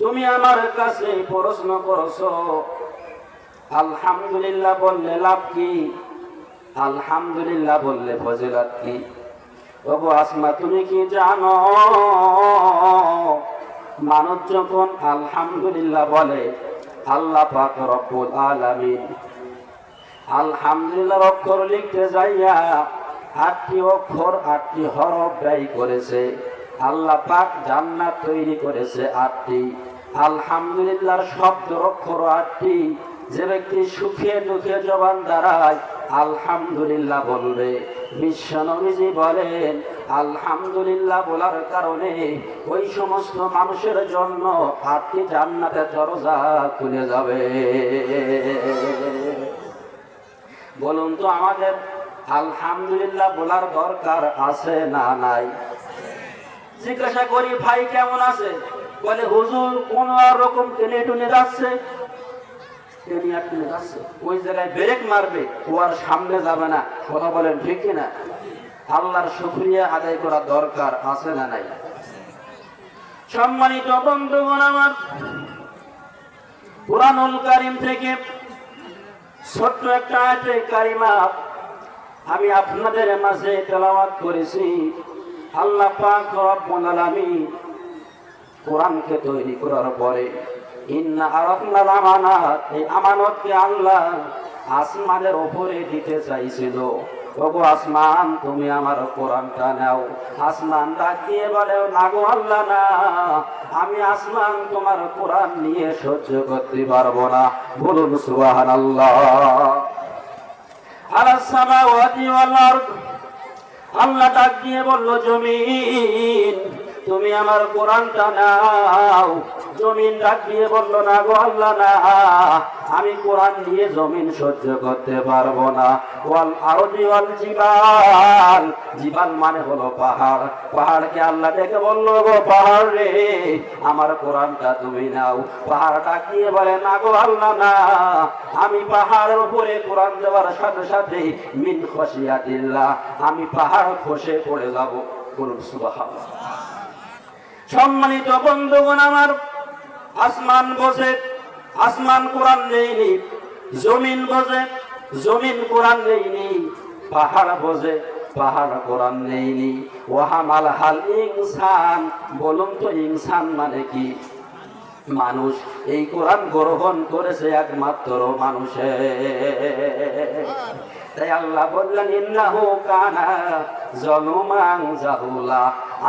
তুমি আমার কাছে প্রশ্ন করছ, আলহামদুলিল্লাহ বললে লাভ কি? আলহামদুলিল্লাহ বললে ফজিলত কি? ওগো আসমা, তুমি কি জানো, মানুষ যখন আলহামদুলিল্লাহ বলে, আল্লাহ পাক রব্বুল আলামিন আলহামদুলিল্লাহ অক্ষর লিখতে যাইয়া আটটি অক্ষর, আটটি হরফ ব্যয় করেছে, আল্লাহ পাক জান্নাত তৈরি করেছে আটটি। আলহামদুলিল্লাহর শব্দ অক্ষর আটটি। যে ব্যক্তি সুখে দুঃখে জবান দাঁড়ায়, আলহামদুলিল্লাহ বলবে। বিশ্বনবীজি বলেন, আলহামদুলিল্লাহ বলার কারণে ওই সমস্ত মানুষের জন্য আটটি জান্নাতের দরজা খুলে যাবে। বলুন তো আমাদের আলহামদুলিল্লাহ বলার দরকার আছে না নাই? জিজ্ঞাসা করি, ভাই কেমন আছে? বলে, হুজুর, কোন রকম টেনে টুনে যাচ্ছে? টেনে যাচ্ছে। ওই জায়গায় ব্রেক মারবে, ও আর সামনে যাবে না। কথা বলেন ঠিক আল্লাহর শুক্রিয়া আদায় করা দরকার আছে না নাই? সম্মানিত বন্ধুগণ আমার পুরানুল কারিম থেকে ছোট্ট একটা কারিমা আমি আপনাদের মাঝে তেলাওয়াত করেছি। আল্লাহ পাক রব্বুল আলামিন কোরআনকে তৈরি করার পরে, ইন্না আরাফনাল এই আমানতকে আল্লাহ আসমানের উপরে দিতে চাইছিল। ওগো আসমান, তুমি আমার কোরআনটা নাও। আসমান ডাক দিয়ে বলে, না গো আল্লাহ, না। আমি আসমান তোমার কোরআন নিয়ে সহ্য করতে পারব না। বলুন সুবহানাল্লাহ। আলাস সামাওয়াতি ওয়াল আল্লাহ ডাক দিয়ে বলল, জমিন তুমি আমার কোরআনটা নাও। জমিন ডাক দিয়ে বলল, না গো আল্লাহ, না। আমি কোরআন দিয়ে জমিন সহ্য করতে পারব না। ওয়াল আরদি ওয়াল জিবাল। জিবাল মানে হলো পাহাড়। পাহাড়কে আল্লাহ ডেকে বলল, গো পাহাড় রে, আমার কোরআনটা তুমি নাও। পাহাড় ডাক দিয়ে বলে, না গো আল্লাহ, না। আমি পাহাড়ের উপরে কোরআন দেওয়ার সাথে সাথে মিন খসিয়া দিল্লা আমি পাহাড় খসে পড়ে যাব। বলুন সুবহানাল্লাহ। সম্মানিত বন্ধুগণ আমার, আসমান বসে, আসমান কোরআন নেইনি জমিন বসে, জমিন কোরআন নেইনি পাহাড় বসে, পাহাড় কোরআন নেইনি ওহামাল হাল ইনসান, বলুন তো ইনসান মানে কি? মানুষ এই কোরআন গ্রহণ করেছে একমাত্র মানুষে তাই আল্লাহ বললেন, ইন্নাহু কানা জলুমান জাহুলা।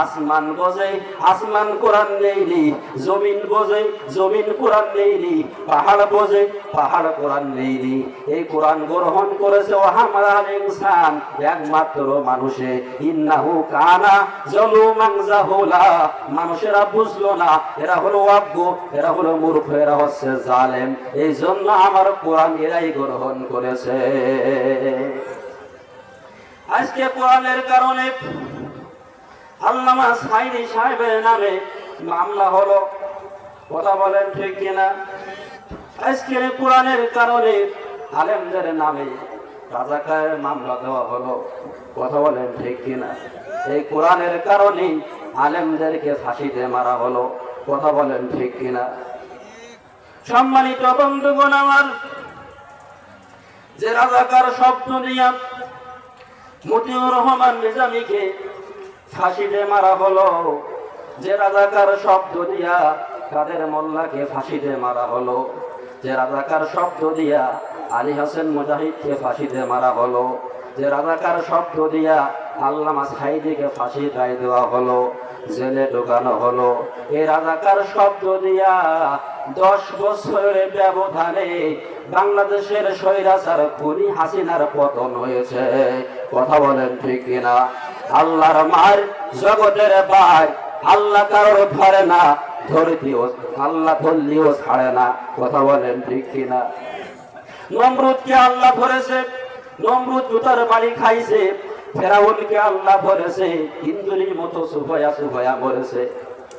আসমান বোঝে আসমান কোরআন নেইনি জমিন বোঝে জমিন কোরআন নেইনি পাহাড় বোঝে পাহাড় কোরআন নেইনি এই কোরআন গ্রহণ করেছে ওহামাল ইনসান একমাত্র মানুষে। ইন্নাহু কানা জলুমান জাহুলা। মানুষেরা বুঝলো না, এরা হলো অজ্ঞ, এরা হলো মূর্খ, এরা হচ্ছে জালেম। এই জন্য আমার কোরআন এরাই গ্রহণ করেছে। আজকে কোরআনের কারণে আল্লামা সাইদি সাহেবের নামে মামলা হলো। কথা বলেন ঠিক কিনা? আজকের কোরআনের কারণে আলেমদের নামে রাজাকারের মামলা দেওয়া হলো। কথা বলেন ঠিক কিনা? এই কোরআনের কারণে আলেমদেরকে ফাঁসিতে মারা হলো। কথা বলেন ঠিক কিনা? সম্মানিত বন্ধুগণ আমার, যে রাজাকার শব্দ দিয়া মতিউর রহমান নিজামীকে ফাঁসিতে মারা হলো। যে রাজাকার শব্দ দিয়া কাদের মোল্লাকে ফাঁসিতে মারা হলো। যে রাজাকার শব্দ দিয়া আলী হাসেন মুজাহিদকে ফাঁসিতে মারা হলো। যে রাজাকার শব্দ দিয়া আল্লামা সাইদিকে ফাঁসি গায়ে দেওয়া হলো। জেলে ঢোকানো হলো। এই রাজাকার শব্দ দিয়া দশ বছরের ব্যবধানে বাংলাদেশের স্বৈরাচার খুনি হাসিনার পতন হয়েছে। কথা বলেন ঠিক কিনা? আল্লাহর মার জগতের ভাই আল্লাহ কারোর ধরে না ধরতিও আল্লাহ ধরলিও ছাড়ে না। কথা বলেন ঠিক কিনা? নমরুদকে আল্লাহ ধরেছে, নমরুদ জুতার বাড়ি খাইছে, ফেরাউনকে আল্লাহ ধরেছে ইন্দুলির মতো সুভয়া সুভয়া মরেছে।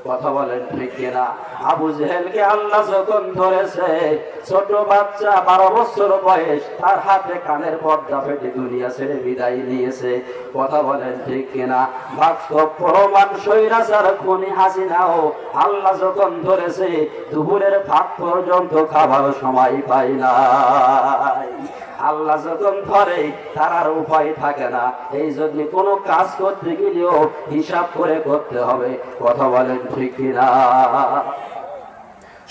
কথা বলেন ঠিক কিনা? আবু জেহেলকে আল্লাহ যখন ধরেছে, ছোট বাচ্চা বারো বছর বয়স, তার হাতে কানের পর্দা ফেটে দুনিয়া ছেড়ে বিদায় নিয়েছে। কথা বলেন, ঠিক কিনা? বাস্তব প্রমাণ সৈরাচার খুনি হাসিনাও আল্লাহ যখন ধরেছে, দুপুরের ভাত পর্যন্ত খাবার সময় পাই না আল্লাহ যখন ধরে, তার আর উপায় থাকে না। এই জন্য কোনো কাজ করতে গেলেও হিসাব করে করতে হবে। কথা বলেন, ঠিক কিনা?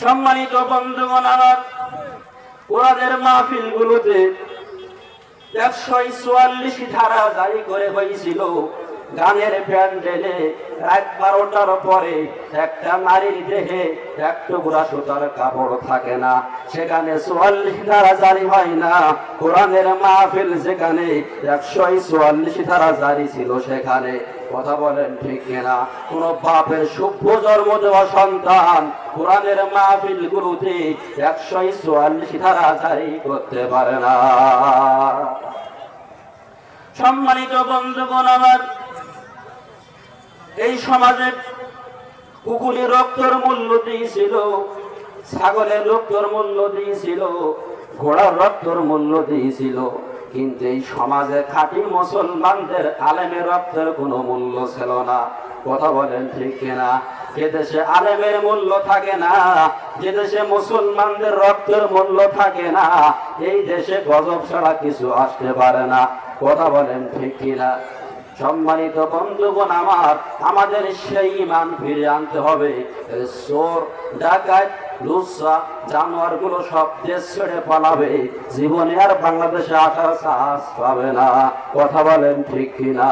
সম্মানিত বন্ধুগণ, আমার ওনাদের মাহফিল গুলোতে একশো চুয়াল্লিশ ধারা জারি করে হয়েছিল। গানের প্যান্ডেলে রাত বারোটার পরে একটা নারীর দেহে এক টুকরা সুতার কাপড় থাকে না। সেখানে চুয়াল্লিশ ধারা জারি হয় না। কোরআনের মাহফিল যেখানে একশো চুয়াল্লিশ ধারা জারি ছিল সেখানে। কথা বলেন ঠিক কিনা? কোন বাপের সভ্য জন্ম দেওয়া সন্তান কোরআনের মাহফিল গুলোতে একশো চুয়াল্লিশ ধারা জারি করতে পারে না। সম্মানিত বন্ধুগণ আমার, এই সমাজে কুকুরের রক্তর মূল্য দিয়েছিল, ছাগলের রক্তর মূল্য দিয়েছিল, ঘোড়ার রক্তর মূল্য দিয়েছিল। কিন্তু এই সমাজে খাঁটি মুসলমানদের আলেমের রক্তের কোনো মূল্য ছিল না। কথা বলেন ঠিক কিনা? যে দেশে আলেমের মূল্য থাকে না, যে দেশে মুসলমানদের রক্তের মূল্য থাকে না, এই দেশে গজব ছাড়া কিছু আসতে পারে না। কথা বলেন ঠিক কিনা? সম্মানিত বন্ধুগণ, আমার, আমাদের সেই ইমান ফিরে আনতে হবে। চোর ডাকাত সব দেশ ছেড়ে পালাবে। জীবনে আর বাংলাদেশে আসার সাহস পাবে না। কথা বলেন ঠিক কিনা?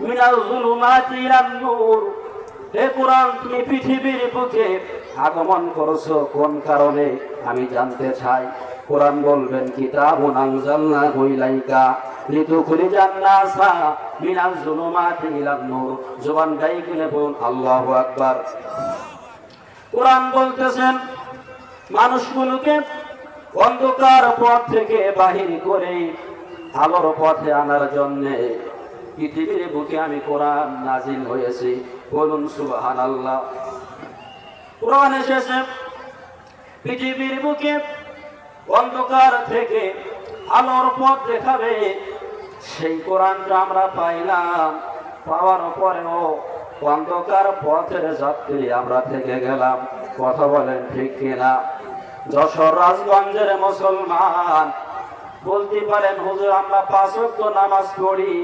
মিনাল নূর। কোরআন, তুমি পৃথিবীর বুকে আগমন করছ কোন কারণে? আমি জানতে চাই। কোরআন বলবেন, কিতাবুন আনজালনাহু ইলাইকা লিতুখরিজান নূর। জবান গাই কিনে বলুন, আল্লাহু আকবার। কোরআন বলতেছেন, মানুষগুলোকে অন্ধকার পথ থেকে বাহির করে আলোর পথে আনার জন্য পৃথিবীর বুকে আমি কোরআন নাজিল হয়েছি। বলুন সুবাহান আল্লাহ কোরআন এসেছে, পৃথিবীর বুকে অন্ধকার থেকে আলোর পথ দেখাবে। সেই কোরআনটা আমরা পাইলাম, পাওয়ার পরেও অন্ধকার পথের যাত্রী আমরা থেকে গেলাম। কথা বলেন ঠিক কিনা? যশোর রাজগঞ্জের মুসলমান, বলতে পারেন, হুজুর, আমরা পাঁচ ওয়াক্ত নামাজ পড়ি,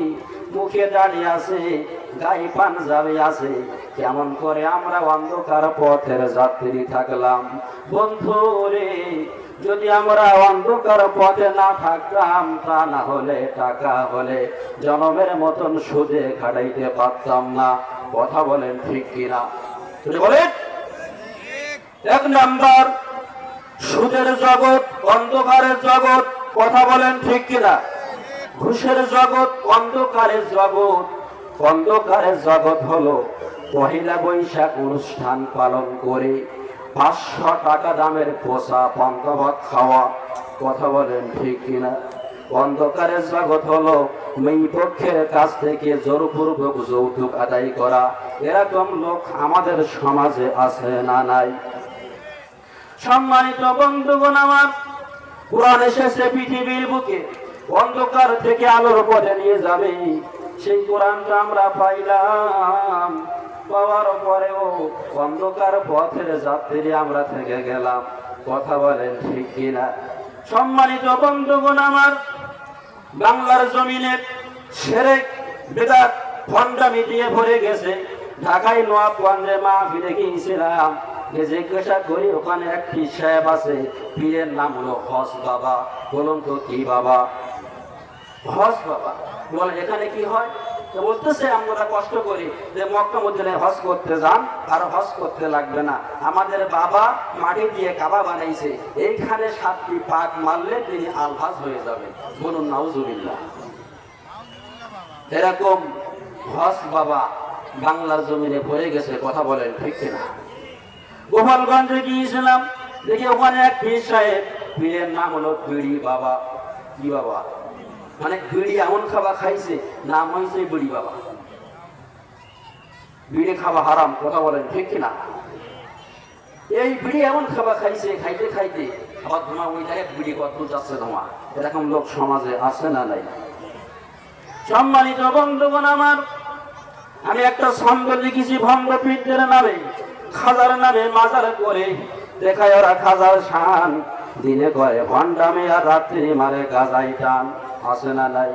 মুখে দাঁড়িয়ে আছে, গায়ে পাঞ্জাবি আছে। কেমন করে আমরা অন্ধকার পথের যাত্রী থাকলাম? বন্ধু রে যদি আমরা অন্ধকার পথে না থাকতাম, তা না হলে টাকা হলে জনমের মতন সুদে খাটাইতে পারতাম না। কথা বলেন ঠিক কিনা? বলেন, এক নাম্বার, সুদের জগৎ, অন্ধকারের জগৎ, কথা বলেন ঠিক কিনা? ঘুষের জগৎ, অন্ধকারের জগৎ অন্ধকারের জগৎ হলো পহিলা বৈশাখ অনুষ্ঠান পালন করে। পাঁচশো টাকা দামের পোষা পন্তভাত খাওয়া। কথা বলেন ঠিক কিনা? অন্ধকারের জগৎ হলো। মেয়ে পক্ষের কাছ থেকে জোরপূর্বক যৌতুক আদায় করা। এরকম লোক আমাদের সমাজে আছে না নাই? সম্মানিত বন্ধুগণ আমার, কোরআন এসেছে পৃথিবীর বুকে। অন্ধকার থেকে আলোর পথে নিয়ে যাবে। সেই কোরআনটা আমরা পাইলাম। পাওয়ার পরেও অন্ধকার পথের যাত্রী আমরা থেকে গেলাম। কথা বলেন ঠিক কিনা? সম্মানিত বন্ধুগণ আমার, বাংলার জমিনে সেরেক বেদাত ভণ্ডামি দিয়ে ভরে গেছে। ঢাকায় নোয়াবগঞ্জে মা ফিরে গিয়েছিলাম জিজ্ঞাসা করি, ওখানে এক পীর সাহেব আছে, পীরের নাম হলো হস বাবা। বলুন তো কি বাবা? হস বাবা। বলে এখানে কি হয়? বলতেছে, আমরা কষ্ট করি যে মক্কা মদিনায় হজ করতে যান, আর হজ করতে লাগবে না। আমাদের বাবা মাটি দিয়ে কাবা বানাইছে, এইখানে সাতটি পাক মারলে তিনি আলহাজ হয়ে যাবেন। বলুন, নাউজুবিল্লাহ। এরকম হস বাবা বাংলার জমিনে ভরে গেছে, কথা বলেন ঠিক কিনা? গোপালগঞ্জে গিয়েছিলাম, দেখি ওখানে এক পীর সাহেব, পীরের নাম হলো বিড়ি বাবা। কি বাবা? মানে বিড়ি এমন খাবার খাইছে, নাম হয়েছে বিড়ি বাবা। বিড়ি খাওয়া হারাম, কথা বলেন, ঠিক কিনা? এই বিড়ি এমন খাবার খাইছে, খাইতে খাইতে, আবার ধোঁয়া ওই জায়গায় বিড়ি কত যাচ্ছে ধোঁয়া এরকম লোক সমাজে আছে না নাই? সম্মানিত বন্ধুগণ আমার, আমি একটা ছন্দ লিখেছি ভণ্ডপীঠদের নামে, খাজার নামে মাজার করে। দেখায় ওরা খাজার শান দিনে করে ভণ্ডামে আর রাত্রি মারে গাজাই টান। আছে না, নাই।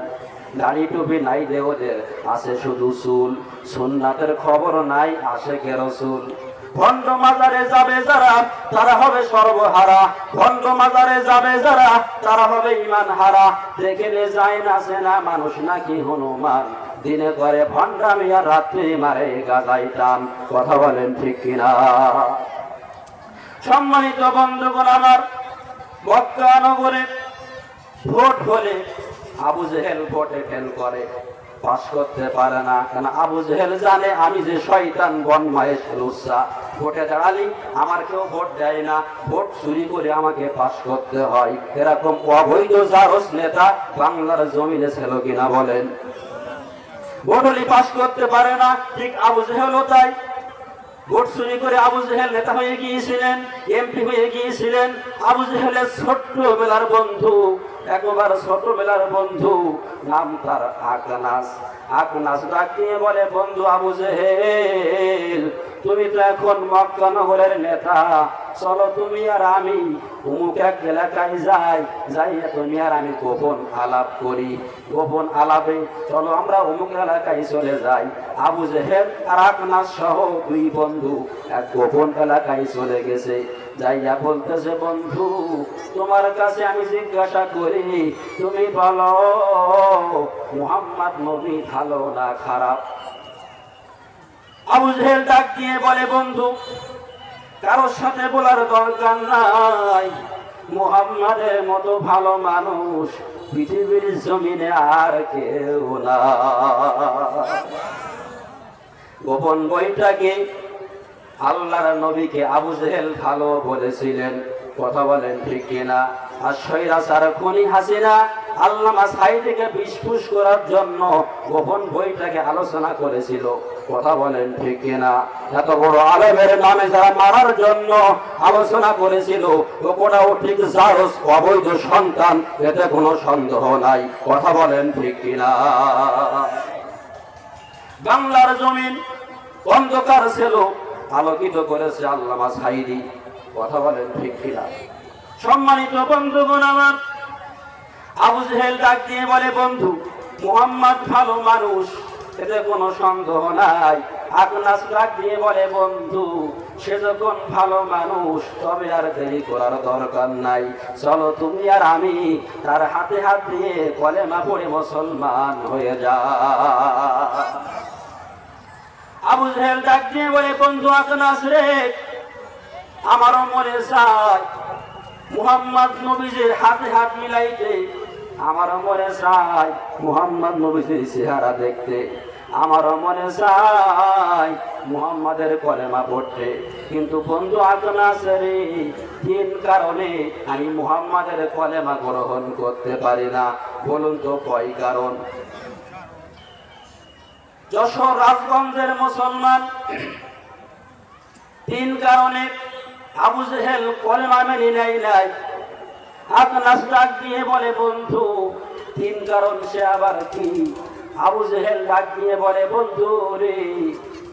দাড়ি টুপি নাই দে ওদের। আছে শুধু চুল। সুন্নাতের খবর নাই, আসে কেরসুল ভণ্ড মাজারে যাবে যারা, তারা হবে সর্বহারা। ভণ্ড মাজারে যাবে যারা, তারা হবে ইমান হারা। দেখেলে যায় না সে না মানুষ, নাকি হনুমান। দিনে করে ভণ্ডামি আর রাত্রি মারে গাজাই টান। কথা বলেন ঠিক কিনা? সম্মানিত বন্ধুগণ, আমার মক্কা নগরে ভোট হলে আবু জেহেল ভোটে ফেল করে। পাস করতে পারে না, কেন আবু জেহেল জানে আমি যে শয়তান বন মায়ের লুসা ভোটে দাঁড়ালি আমার কেউ ভোট দেয় না। ভোট চুরি করে আমাকে পাস করতে হয়। এরকম অবৈধ জারস নেতা বাংলার জমিনে ছিল কিনা বলেন। ভোট হলে পাস করতে পারে না, ঠিক আবু জেহেলও তাই। ভোট চুরি করে আবু জেহেল নেতা হয়ে গিয়েছিলেন, এমপি হয়ে গিয়েছিলেন। আবু জেহেলের ছোট্টবেলার বন্ধু। একবার ছোটবেলার বন্ধু নাম তার আকনাস। আকনাস ডাক দিয়ে বলে, বন্ধু আবু জেহেল, তুমি তো এখন মক্কা নগরের নেতা। চলো তুমি আর আমি অমুক এক এলাকায় যাই। যাইয়া তুমি আর আমি গোপন আলাপ করি। গোপন আলাপে চলো আমরা অমুক এলাকায় চলে যাই। আবু জেহেল আর আকনাস সহ দুই বন্ধু এক গোপন এলাকায় চলে গেছে। যাইয়া বলতেছে, বন্ধু, তোমার কাছে আমি জিজ্ঞাসা করি, তুমি বলো, মুহাম্মদ নবী ভালো না খারাপ? আবু জেহেল ডাক দিয়ে বলে, বন্ধু, কারোর সাথে বলার দরকার নাই। মুহাম্মাদের মতো ভালো মানুষ পৃথিবীর জমিনে আর কেউ না। গোপন বইটাকে আল্লাহর নবীকে আবু জেহেল ভালো বলেছিলেন। কথা বলেন ঠিক কিনা? আর সৈরাচার খনি হাসিনা, আল্লামা সাইদিকে বিস্ফুস করার জন্য গোপন বইটাকে আলোচনা করেছিল। কথা বলেন ঠিক কিনা? এত বড় আলেমের নামে যারা মারার জন্য আলোচনা করেছিল ওটাও ঠিক জারস অবৈধ সন্তান, এতে কোনো সন্দেহ নাই। কথা বলেন ঠিক কিনা? বাংলার জমিন অন্ধকার ছিল আলোকিত করেছে আল্লামা সাইদি। কথা বলেন ঠিক কিনা? সম্মানিত বন্ধুগণ আমার, আবু জেহেল ডাক দিয়ে বলে, বন্ধু, মোহাম্মদ ভালো মানুষ, এতে কোনো সন্দেহ নাই। আকনাস ডাক দিয়ে বলে, বন্ধু, সে যখন ভালো মানুষ, তবে আর দেরি করার দরকার নাই। চলো তুমি আর আমি তার হাতে হাত দিয়ে কলেমা পড়ে মুসলমান হয়ে যা আবু জেহেল ডাক দিয়ে বলে, বন্ধু আকনাস রে আমারও মনে চায়, মুহাম্মদ নবীজির হাতে হাত মিলাইতে। আমারও মনে চায়, মুহাম্মদ নবীজির চেহারা দেখতে। আমারও মনে চায়, মুহাম্মাদের কলেমা পড়তে। কিন্তু বন্ধু আকনাস রে তিন কারণে আমি মুহাম্মাদের কলেমা গ্রহণ করতে পারি না। বলুন তো কয় কারণ? যশোর রাজগঞ্জের মুসলমান। তিন কারণে আবু জেহেল কলেমা মেনে নেয় নাই। আকনাস ডাক দিয়ে বলে, বন্ধু, তিন কারণ সে আবার কি? আবু জেহেল ডাক দিয়ে বলে, বন্ধু রে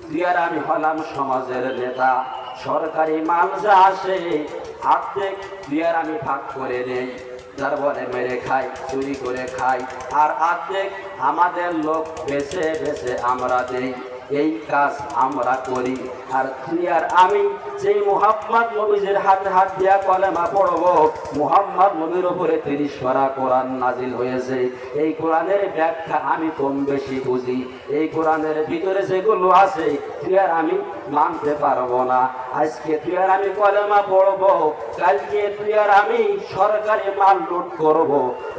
তুই আর আমি হলাম সমাজের নেতা। সরকারি মাল যা আসে অর্ধেক তুই আর আমি ভাগ করে নেই। যার বলে মেরে খাই, চুরি করে খাই। আর অর্ধেক আমাদের লোক বেছে বেছে আমরা দেই। এই কাজ আমরা করি। আর তুই আর আমি যেই মুহাম্মদ নবীজের হাতে হাত দিয়া কলেমা পড়ব, মুহাম্মদ নবীর উপরে তিরিশ সরা কোরআন নাজিল হয়েছে। এই কোরআনের ব্যাখ্যা আমি কম বেশি বুঝি। এই কোরআনের ভিতরে যেগুলো আছে তুই আর আমি মানতে পারব না। আজকে তুই আর আমি কলেমা পড়ব, কালকে তুই আর আমি সরকারি মাল লুট করব।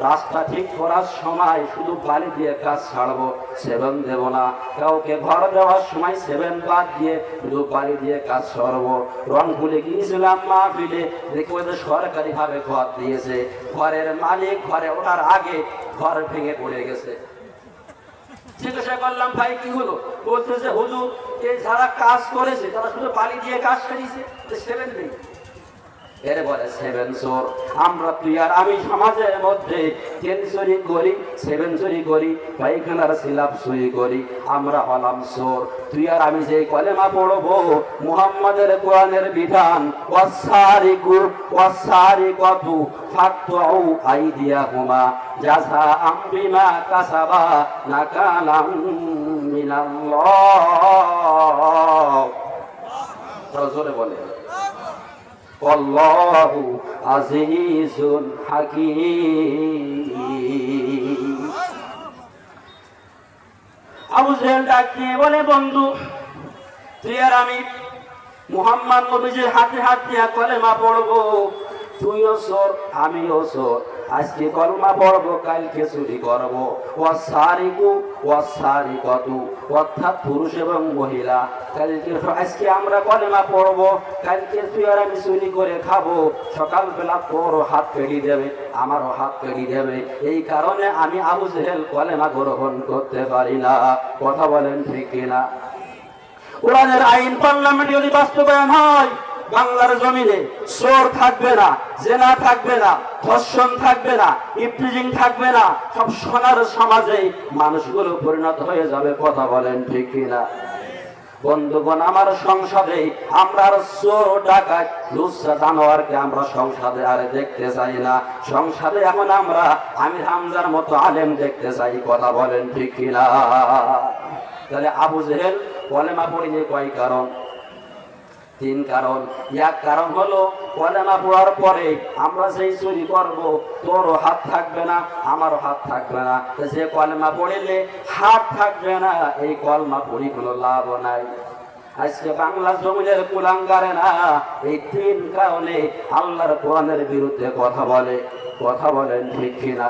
রাস্তা ঠিক করার সময় শুধু বালি দিয়ে কাজ ছাড়বো সেভেন দেব না। কাউকে ঘর দেওয়ার সময় সেভেন বাদ দিয়ে শুধু বালি দিয়ে কাজ সরবো রং ভুলে গিয়েছিলাম মা ফিলে দেখে ওদের সরকারি ভাবে ঘর দিয়েছে। ঘরের মালিক ঘরে ওঠার আগে ঘর ভেঙে পড়ে গেছে। জিজ্ঞাসা করলাম, ভাই, কি হলো? বলতেছে, হুজুর, এই যারা কাজ করেছে, তারা শুধু বালি দিয়ে কাজ করেছে সেভেন নেই। এর বলে সেভেন চোর আমরা তুই আর আমি সমাজের মধ্যে টেন চুরি করি সেভেন চুরি করি পাইখানার সিলাপ চুরি করি, আমরা হলাম চোর। তুই আর আমি যে কলেমা পড়ব, মুহাম্মাদের কোরআনের বিধান, ওয়াসারিকু, ওয়াসারিকাতু ফাকতু আইদিয়াহুমা, জাযা বিমা কাসাবা নাকালাম মিনাল্লাহ। জোরে বলে والله عزيز حكيم আবু জেহেল ডাক দিয়ে বলে বন্ধু তুই আর আমি মুহাম্মদ নবীজির হাতে হাত দিয়া কলেমা পড়বো তুইও সর আমিও সর আজকে কলমা পড়ব কালকে চুরি করব। ওয়াসারিকু ওয়াসারিকতু অর্থাৎ পুরুষ এবং মহিলা। কালকে আজকে আমরা কলেমা পড়ব কালকে তুই আর আমি চুরি করে খাব। সকালবেলা তোরও হাত পেড়ি দেবে, আমারও হাত পেড়ি দেবে। এই কারণে আমি আবু জেহেল কলেমা গ্রহণ করতে পারি না। কথা বলেন ঠিক কিনা? কোরআনের আইন পার্লামেন্টে যদি বাস্তবায়ন হয় বাংলার জমিনে চোর থাকবে না, জেনা থাকবে না, ধর্ষণ থাকবে না ইফটিজিং থাকবে না, সব সোনার সমাজে মানুষগুলো পরিণত হয়ে যাবে, কথা বলেন ঠিক কিনা? বন্ধুগণ, আমার সংসদে আমরা চোর, ডাকাত, লুচ্ছা জানোয়ারকে আমরা সংসদে আর দেখতে চাই না। সংসদে এখন আমরা আমি হামজার মতো আলেম দেখতে চাই, কথা বলেন ঠিক কিনা? তাহলে আবু জেহেল কলেমা পড়িনি কয় কারণ? তিন কারণ। এক কারণ হলো কলেমা পড়ার পরে আমরা যেই চুরি করব তোরও হাত থাকবে না, আমারও হাত থাকবে না। যে কলেমা পড়িলে হাত থাকবে না, এই কলমা পড়ি কোনো লাভ নাই। আজকে বাংলা জমিনের কুলাঙ্গারে না, এই তিন কারণে আল্লাহর কোরআনের বিরুদ্ধে কথা বলে। কথা বলেন ঠিক কিনা?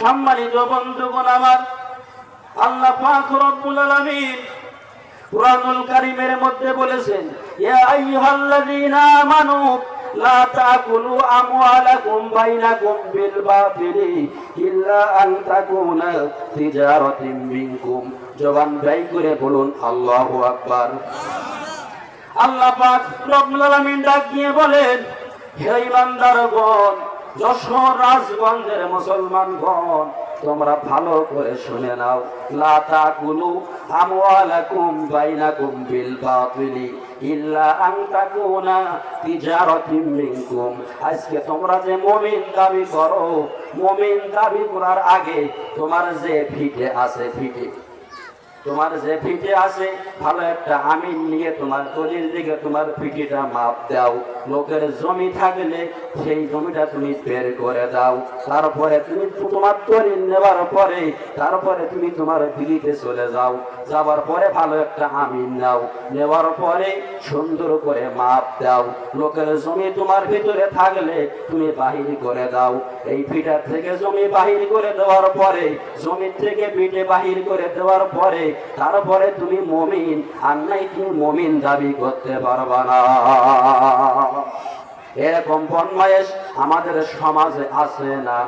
সম্মানিত বন্ধুগণ আমার, আল্লাহ পাক রব্বুল আলামিন কুরআনুল কারীমের মধ্যে বলেছেন ইয়া আইয়ুহাল্লাযীনা আমানু লা তাকুলু আমওয়ালাকুম বাইনাকুম বিল বাতিলি ইল্লা আন তাকুনা তিজারাতিন মিনকুম জবান ব্যয় করে বলুন, আল্লাহু আকবার। আল্লাহ পাক রব্বুল আলামিন ডাক দিয়ে বলেন, হে ইমানদারগণ যশোর রাজগঞ্জের মুসলমানগণ তোমরা ভালো করে শুনে নাও। লা তাকুলু আমওয়ালাকুম বাইনাকুম বিল বাতিলি, ইল্লা আন তাকুনা তিজারাতিন মিনকুম। আজকে তোমরা যে মুমিন দাবি করো, মুমিন দাবি করার আগে তোমার যে ফিটে আছে ফিটে। তোমার যে পিঠে আছে, ভালো একটা আমিন নিয়ে তোমার দলিল দিকে তোমার পিঠিটা মাপ দাও। লোকের জমি থাকলে সেই জমিটা তুমি বের করে দাও। তারপরে তুমি তোমার দলিল নেবার পরে, তারপরে তুমি তোমার দিদিতে চলে যাও। যাবার পরে ভালো একটা আমিন নাও। নেওয়ার পরে সুন্দর করে মাপ দাও। লোকের জমি তোমার ভিতরে থাকলে তুমি বাহির করে দাও। এই পিঠার থেকে জমি বাহির করে দেওয়ার পরে জমি থেকে পিঠে বাহির করে দেওয়ার পরে তারপরে তুমি মমিন, আর নাই তুমি মমিন দাবি করতে পারবা না। এরকম বন্মায়েশ আমাদের সমাজে আছে না?